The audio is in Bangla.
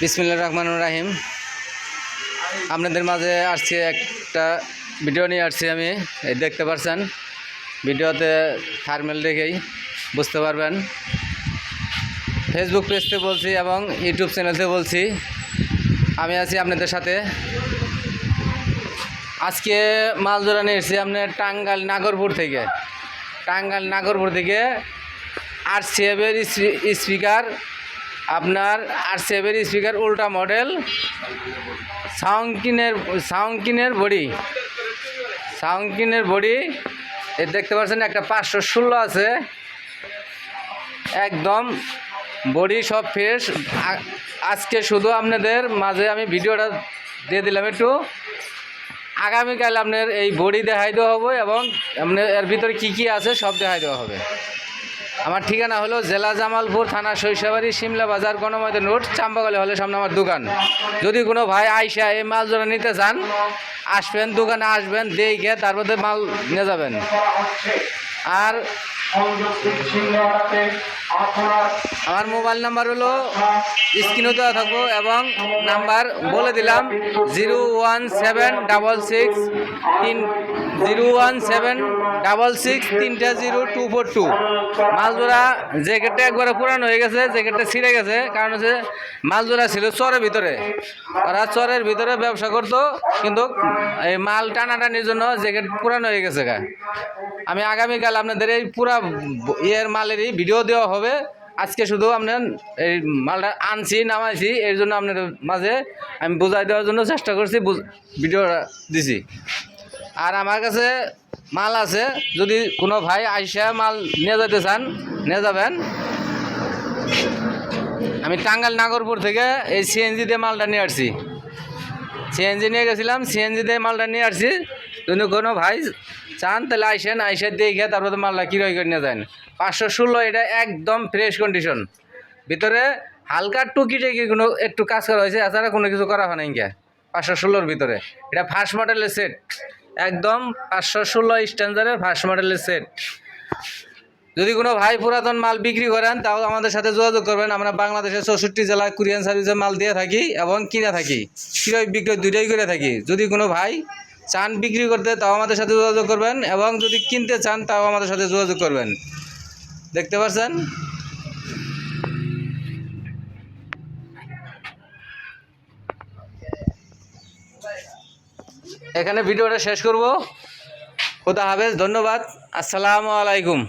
বিসমিল্লা রহমান রাহিম। আপনাদের মাঝে আসছি একটা ভিডিও নিয়ে আসছি আমি। এই দেখতে পারছেন, ভিডিওতে থার্মেল দেখেই বুঝতে পারবেন। ফেসবুক পেজতে বলছি এবং ইউটিউব চ্যানেলতে বলছি। আমি আছি আপনাদের সাথে। আজকে মাছ ধরা নিয়ে এসেছি আপনার টাঙ্গাল নাগরপুর থেকে। টাঙ্গাল নাগরপুর থেকে আর সেভের স্পিকার আপনার আর সেভের স্পিকার উল্টা মডেল সাউন্ডকিনের সাউন্ডকিনের বডি সাউন্ডকিনের বডি এ দেখতে পাচ্ছেন একটা পাঁচশো ষোলো আছে। একদম বডি সব ফ্রেশ আজকে শুধু আপনাদের মাঝে আমি ভিডিওটা দিয়ে দিলাম একটু। আগামীকাল আপনার এই বডি দেখাই দেওয়া হবে এবং আপনার এর ভিতরে কি কি আছে সব দেখাই দেওয়া হবে। আমার ঠিকানা হলো জেলা জামালপুর থানা শৈশবাড়ি, সিমলা বাজার গণমাধ্যম রোড, চাম্বাগলে হলে সামনে আমার দোকান। যদি কোনো ভাই আইসা এই মাল জোড়া নিতে চান, আসবেন, দোকানে আসবেন, দেখে তারপরে মাল নিয়ে যাবেন। আর আমার মোবাইল নাম্বার হলো স্ক্রিনেও দেওয়া থাকব এবং নাম্বার বলে দিলাম zero one seven double six তিন, zero one seven double six তিনটা জিরো টু ফোর টু। মালজোড়া জ্যাকেটটা একবারে পুরানো হয়ে গেছে, জ্যাকেটটা ছিঁড়ে গেছে, কারণ হচ্ছে মালজোড়া ছিল চরের ভিতরে। ওরা চরের ভিতরে ব্যবসা করতো, কিন্তু এই মাল টানাটানির জন্য জ্যাকেট পুরানো হয়ে গেছে আমি আগামীকাল আপনাদের এই পুরা ইয়ের মালেরই ভিডিও দেওয়া হবে। আজকে শুধু আপনার এই মালটা আনছি, নামাইছি এর জন্য আপনার মাঝে আমি বোঝাই দেওয়ার জন্য চেষ্টা করছি ভিডিওটা দিছি। আর আমার কাছে মাল আছে, যদি কোনো ভাই আইসা মাল নিয়ে যেতে চান, নিয়ে যাবেন। আমি টাঙ্গাল নাগরপুর থেকে এই সিএনজি দিয়ে মালটা নিয়ে আসছি। সিএনজি নিয়ে গেছিলাম, সিএনজি দিয়ে মালটা নিয়ে আসছি। যদি কোনো ভাই চান তাহলে আইসেন, আইসে দেখে তারপরে মালটা কীরকম করে নিয়ে যান। পাঁচশো ষোলো, এটা একদম ফ্রেশ কন্ডিশন ভিতরে হালকা টুকি টেকি কোনো একটু কাজ করা হয়েছে, এছাড়া কোনো কিছু করা হয় না ইনকা পাঁচশো ষোলোর ভিতরে। এটা ফার্স্ট মডেলের সেট একদম পাঁচশো ষোলো স্ট্যান্ডার্ডের ফার্স্ট মডেলের সেট যদি কোনো ভাই পুরাতন মাল বিক্রি করেন তাও আমাদের সাথে যোগাযোগ করবেন। আমরা বাংলাদেশের চৌষট্টি জেলায় কুরিয়ান সার্ভিসে মাল দিয়ে থাকি এবং কিনে থাকি। ক্রয় বিক্রয় দুইটাই করে থাকি। যদি কোনো ভাই চান বিক্রি করতে, তাও আমাদের সাথে যোগাযোগ করবেন এবং যদি কিনতে চান, তাও আমাদের সাথে যোগাযোগ করবেন। দেখতে পাচ্ছেন? এখানে ভিডিওটা শেষ করব। খোদা হাফেজ, ধন্যবাদ। আসসালামু আলাইকুম।